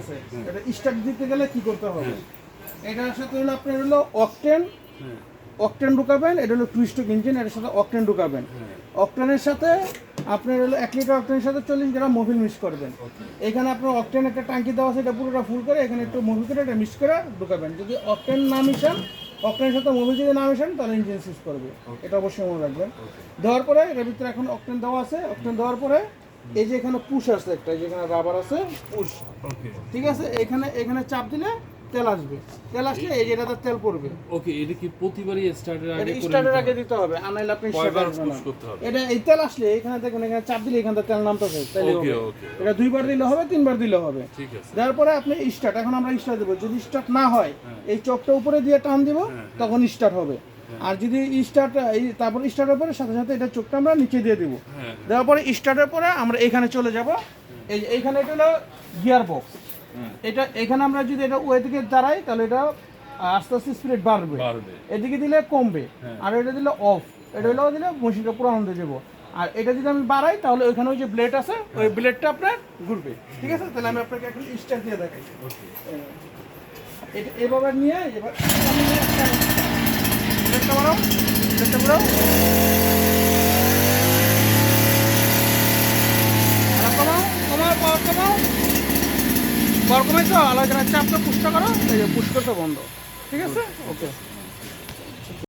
আছে? এটা স্টার্ট দিতে গেলে কি করতে হবে? এটার সাথে হলো আপনার হলো অকটেন হ্যাঁ। অকটেন ঢুকাবেন এটা হলো টুইস্টক ইঞ্জিন এটার সাথে অকটেন ঢুকাবেন। হ্যাঁ। অকটেনের সাথে আপনার হলো এক লিটার অকটেনের সাথে চল্লিশ গ্রাম মোবিল মিক্স করবেন। এখানে আপনার অকটেন একটা দেওয়া আছে এটা পুরোটা ফুল করে এখানে একটু মোবিল করে এটা মিক্স করে ঢুকাবেন। যদি অকটেন না মিশান অকটেনের সাথে মোবিল যদি না মিশান তাহলে ইঞ্জিন সুইচ করবে। এটা অবশ্যই মনে রাখবেন। দেওয়ার পরে এটার ভিতরে এখন অকটেন দেওয়া আছে অকটেন দেওয়ার পরে এই যে এখানে পুশ আছে একটা যেখানে রাবার আছে পুশ। ঠিক আছে? এখানে এখানে চাপ দিলে তেল আসবে। তেল আসলে এই যেটাতে তেল পড়বে। ওকে এটা কি প্রতিবারই স্টার্টের আগে স্টার্টের আগে দিতে হবে আনাইলে আপনি কয়বার push করতে হবে? এটা এই তেল আসলে এখানে দেখুন এখানে চাপ দিলে এখান তেল নামতেছে ওকে ওকে এটা দুইবার দিলে হবে তিনবার দিলে হবে। ঠিক আছে। দেওয়ার পরে আপনি স্টার্ট এখন আমরা স্টার্ট দেবো। যদি স্টার্ট না হয় হ্যাঁ। এই চকটা উপরে দিয়ে টান দিব তখন স্টার্ট হবে। আর যদি স্টার্ট এই তারপর স্টার্টের পরে সাথে সাথে এটা চোখটা আমরা নিচে দিয়ে দিব। হ্যাঁ দেওয়ার পরে স্টার্টের পরে আমরা এখানে চলে যাব। এই যে এইখানে এটা হলো গিয়ার বক্স হ্যাঁ এটা এখানে আমরা যদি এটা ওই দিকে দাঁড়াই তাহলে এটা আস্তে আস্তে স্পিড বাড়বে। এদিকে দিলে কমবে। হ্যাঁ। আর এটা দিলে অফ এটা হলো দিলে মেশিনটা পুরো আনন্দে যাব। আর এটা যদি আমি বাড়াই তাহলে ওইখানে ওই যে ব্লেড আছে ওই ব্লেডটা আপনার ঘুরবে। ঠিক আছে? তাহলে আমি আপনাকে এখন স্টার্ট দিয়ে দেখাই। এটা এভাবে নিয়ে এবার ব্লেডটা বাড়াও ব্লেডটা বাড়াও আর কমাও কমাও পাওয়ার কমাও। পাওয়ার কমাইছো? আলোচনা চাপটা পুষ্ট করো। করতে বন্ধ। ঠিক আছে? ওকে।